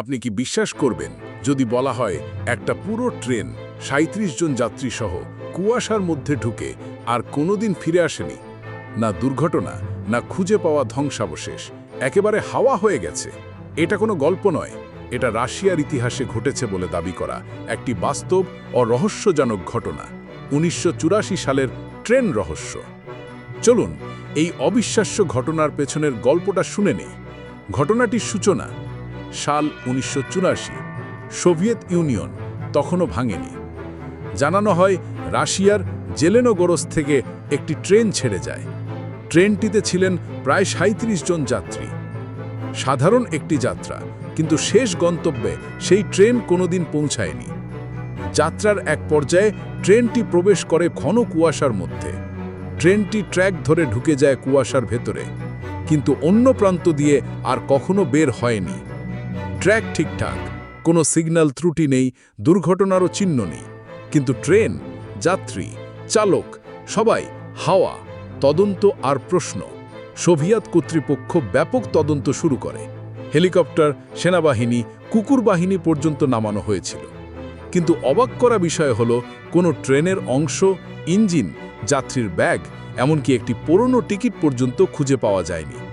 আপনি কি বিশ্বাস করবেন? যদি বলা হয়, একটা পুরো ট্রেন সাঁত্রিশ জন যাত্রী সহ কুয়াশার মধ্যে ঢুকে আর কোনোদিন ফিরে আসেনি। না দুর্ঘটনা, না খুঁজে পাওয়া ধ্বংসাবশেষ, একেবারে হাওয়া হয়ে গেছে। এটা কোনো গল্প নয়। এটা রাশিয়ার ইতিহাসে ঘটেছে বলে দাবি করা একটি বাস্তব ও রহস্যজনক ঘটনা, উনিশশো চুরাশি সালের ট্রেন রহস্য। চলুন, এই অবিশ্বাস্য ঘটনার পেছনের গল্পটা শুনে নেই। ঘটনাটির সূচনা সাল উনিশশো চুরাশি। সোভিয়েত ইউনিয়ন তখনও ভাঙেনি। জানানো হয়, রাশিয়ার জেলেনোগোরস থেকে একটি ট্রেন ছেড়ে যায়। ট্রেনটিতে ছিলেন প্রায় সাঁত্রিশ জন যাত্রী। সাধারণ একটি যাত্রা, কিন্তু শেষ গন্তব্যে সেই ট্রেন কোনোদিন পৌঁছায়নি। যাত্রার এক পর্যায়ে ট্রেনটি প্রবেশ করে ঘন কুয়াশার মধ্যে। ট্রেনটি ট্র্যাক ধরে ঢুকে যায় কুয়াশার ভেতরে, কিন্তু অন্য প্রান্ত দিয়ে আর কখনো বের হয়নি। ট্র্যাক ঠিকঠাক, কোনো সিগন্যাল ত্রুটি নেই, দুর্ঘটনারও চিহ্ন নেই। কিন্তু ট্রেন, যাত্রী, চালক, সবাই হাওয়া, তদন্ত আর প্রশ্ন। সোভিয়েত কর্তৃপক্ষ ব্যাপক তদন্ত শুরু করে। হেলিকপ্টার, সেনাবাহিনী, কুকুর বাহিনী পর্যন্ত নামানো হয়েছিল। কিন্তু অবাক করা বিষয় হল, কোনো ট্রেনের অংশ, ইঞ্জিন, যাত্রীর ব্যাগ, এমনকি একটি পুরনো টিকিট পর্যন্ত খুঁজে পাওয়া যায়নি।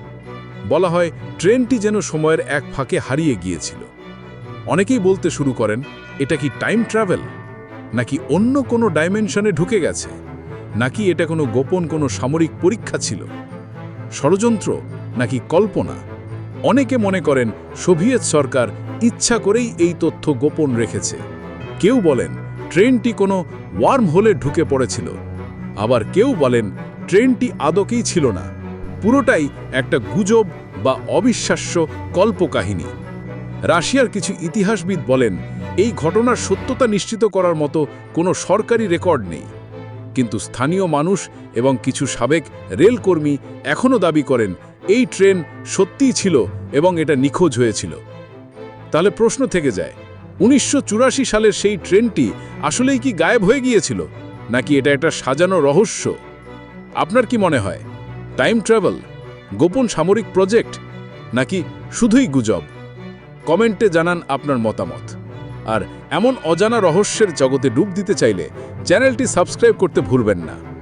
বলা হয়, ট্রেনটি যেন সময়ের এক ফাঁকে হারিয়ে গিয়েছিল। অনেকেই বলতে শুরু করেন, এটা কি টাইম ট্রাভেল? নাকি অন্য কোনো ডাইমেনশনে ঢুকে গেছে? নাকি এটা কোনো গোপন কোনো সামরিক পরীক্ষা ছিল? ষড়যন্ত্র নাকি কল্পনা? অনেকে মনে করেন, সোভিয়েত সরকার ইচ্ছা করেই এই তথ্য গোপন রেখেছে। কেউ বলেন, ট্রেনটি কোনো ওয়ার্ম হোলে ঢুকে পড়েছিল। আবার কেউ বলেন, ট্রেনটি আদকেই ছিল না। পুরোটাই একটা গুজব বা অবিশ্বাস্য কল্পকাহিনী। রাশিয়ার কিছু ইতিহাসবিদ বলেন, এই ঘটনার সত্যতা নিশ্চিত করার মতো কোনো সরকারি রেকর্ড নেই। কিন্তু স্থানীয় মানুষ এবং কিছু সাবেক রেলকর্মী এখনও দাবি করেন, এই ট্রেন সত্যিই ছিল এবং এটা নিখোঁজ হয়েছিল। তাহলে প্রশ্ন থেকে যায়, উনিশশো চুরাশি সালের সেই ট্রেনটি আসলেই কি গায়েব হয়ে গিয়েছিল? নাকি এটা একটা সাজানো রহস্য? আপনার কি মনে হয়? টাইম ট্রাভেল গোপন সামরিক প্রজেক্ট নাকি শুধুই গুজব? কমেন্টে জানান আপনার মতামত। আর এমন অজানা রহস্যের জগতে ডুব দিতে চাইলে চ্যানেলটি সাবস্ক্রাইব করতে ভুলবেন না।